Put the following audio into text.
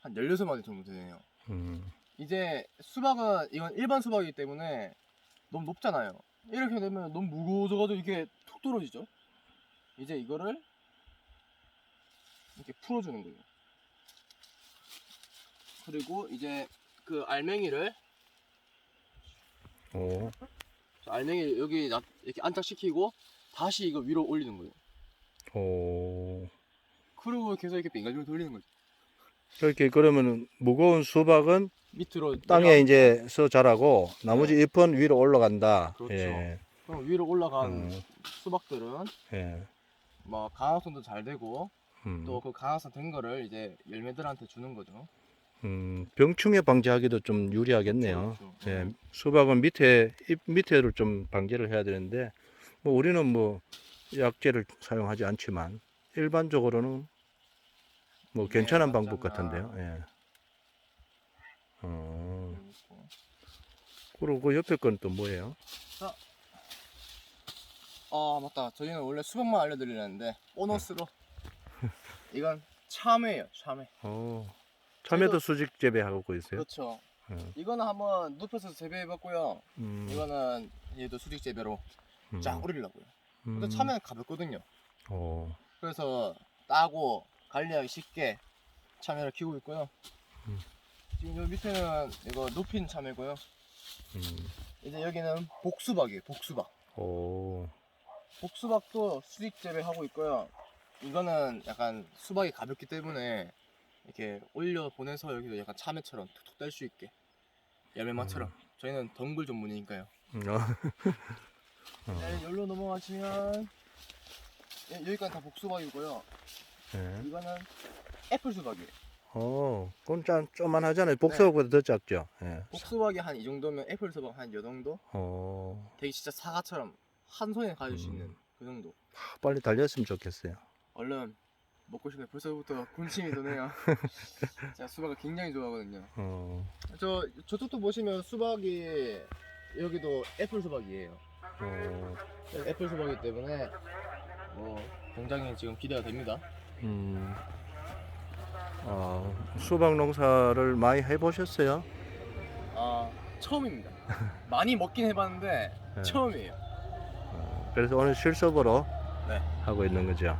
한 16마디 정도 되네요. 음. 이제 수박은 이건 일반 수박이기 때문에 너무 높잖아요. 이렇게 되면 너무 무거워져가지고 이게 툭 떨어지죠. 이제 이거를 이렇게 풀어주는 거예요. 그리고 이제 그 알맹이를 오. 알맹이 여기 놔- 이렇게 안착시키고 다시 이거 위로 올리는 거예요. 오. 그리고 계속 이렇게 빙글빙글 돌리는 거죠. 이렇게 그러면 무거운 수박은 밑으로 땅에 내려가고, 이제 서 자라고 나머지 잎은 위로 올라간다. 그렇죠. 예. 그럼 위로 올라간 음. 수박들은 예. 뭐 강화성도 잘 되고 음. 또 그 강화성 된 거를 이제 열매들한테 주는 거죠. 음, 병충해 방지하기도 좀 유리하겠네요. 그렇죠. 예, 수박은 밑에 잎 밑에를 좀 방제를 해야 되는데 뭐 우리는 뭐 약제를 사용하지 않지만 일반적으로는 뭐 네, 괜찮은 맞지 방법. 같은데요. 예. 어, 그리고 그리고 그 옆에 건 또 뭐예요? 아 맞다. 저희는 원래 수박만 알려드리려는데 보너스로 이건 참외예요. 참외. 어, 참외도 저희도- 수직 재배하고 있어요. 그렇죠. 어, 이거는 한번 눕혀서 재배해봤고요. 음, 이거는 얘도 수직 재배로 음, 쫙 오리려고요. 음, 근데 참외는 가볍거든요. 어, 그래서 따고 관리하기 쉽게 참외를 키우고 있고요. 음. 지금 여기 밑에는 이거 높인 참외고요. 음, 이제 여기는 복수박이에요. 복수박. 오, 복수박도 수직 재배하고 있고요. 이거는 약간 수박이 가볍기 때문에 이렇게 올려 보내서 여기도 약간 참외처럼 툭툭 뗄 수 있게 열매맛처럼. 저희는 덩굴 전문이니까요. 음, 어, 어, 네, 여기로 넘어가시면 예, 여기까지 다 복수박이고요. 예. 이거는 애플 수박이에요. 어, 그건 좀 쪼만하잖아요. 복수박보다 더 작죠. 예. 복수박이 한 이 정도면 애플 수박 한이 정도? 어, 되게 진짜 사과처럼 한 손에 가질 수 음. 있는 그 정도. 빨리 달렸으면 좋겠어요. 얼른 먹고 싶네. 벌써부터 군침이 도네요. 제가 수박을 굉장히 좋아하거든요. 어, 저 저쪽도 보시면 수박이 여기도 애플 수박이에요. 어, 애플 수박이기 때문에 뭐 굉장히 지금 기대가 됩니다. 음, 아, 수박 농사를 많이 해보셨어요? 아 처음입니다. 많이 먹긴 해봤는데 네. 처음이에요. 어, 그래서 오늘 실습으로 네. 하고 있는 거죠.